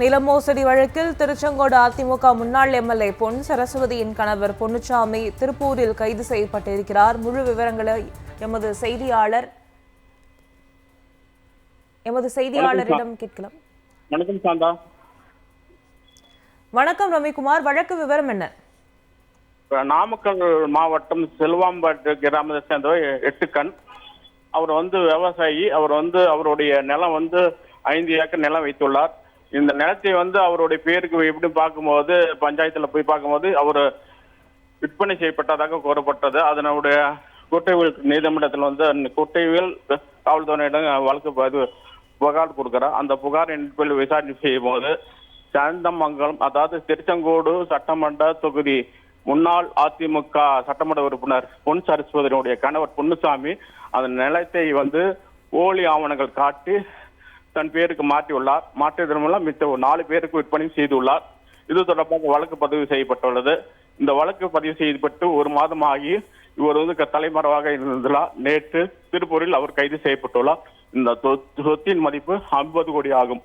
நில மோசடி வழக்கில் திருச்செங்கோடு அதிமுக முன்னாள் எம்எல்ஏ பொன் சரஸ்வதியின் கணவர் பொன்னுச்சாமி திருப்பூரில் கைது செய்யப்பட்டிருக்கிறார். முழு விவரங்களை எமது செய்தியாளர் எமது செய்தியாளரிடம் கேட்கலாம். வணக்கம் சாந்தா. வணக்கம் ரவிக்குமார். வழக்கு விவரம் என்ன? நாமக்கல் மாவட்டம் செல்வாம்பட்டு கிராமத்தை சேர்ந்தவர் எட்டுக்கண். அவர் வந்து விவசாயி. அவர் வந்து அவருடைய நிலம் வந்து ஐந்து ஏக்கர் நிலம் வைத்துள்ளார். இந்த நிலத்தை வந்து அவருடைய பேருக்கு எப்படி பார்க்கும்போது பஞ்சாயத்துல போய் பார்க்கும்போது அவர் விற்பனை செய்யப்பட்டதாக கூறப்பட்டது. அதனுடைய குட்டைவியல் நீதிமன்றத்தில் வந்து குட்டைவியல் காவல்துறையிடம் வழக்கு பதிவு புகார் கொடுக்கிறார். அந்த புகார் என்பதில் விசாரணை செய்யும் போது சாந்தமங்கலம் அதாவது திருச்செங்கோடு சட்டமன்ற தொகுதி முன்னாள் அதிமுக சட்டமன்ற உறுப்பினர் பொன் சரஸ்வதியினுடைய கணவர் பொன்னுசாமி அந்த நிலத்தை வந்து போலி ஆவணங்கள் காட்டி தன் பேருக்கு மாற்றியுள்ளார். மாற்றியதன் மூலம் மித்த ஒரு நாலு பேருக்கு விற்பனை செய்துள்ளார். இது தொடர்பாக வழக்கு பதிவு செய்யப்பட்டுள்ளது. இந்த வழக்கு பதிவு செய்யப்பட்டு ஒரு மாதம் ஆகி இவர் வந்து க- தலைமறைவாக இருந்ததால் நேற்று திருப்பூரில் அவர் கைது செய்யப்பட்டுள்ளார். இந்த சொத்- சொத்தின் மதிப்பு ஐம்பது கோடி ஆகும்.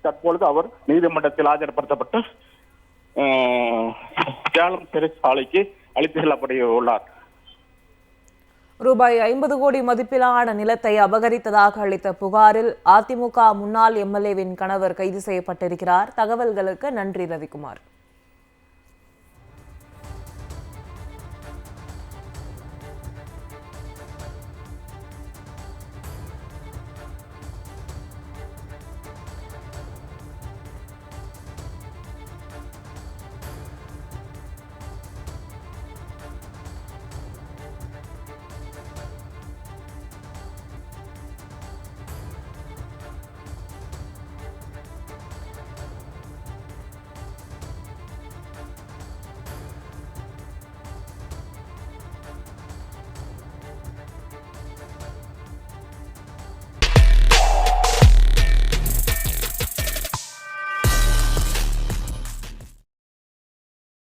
தற்பொழுது அவர் நீதிமன்றத்தில் ஆஜர்படுத்தப்பட்டு சேலம் சிறைச்சாலைக்கு அழைத்து செல்லப்பட உள்ளார் ரூபாய் ஐம்பது கோடி மதிப்பிலான நிலத்தை அபகரித்ததாக அளித்த புகாரில் அதிமுக முன்னாள் எம்எல்ஏவின் கணவர் கைது செய்யப்பட்டிருக்கிறார். தகவல்களுக்கு நன்றி ரவிக்குமார்.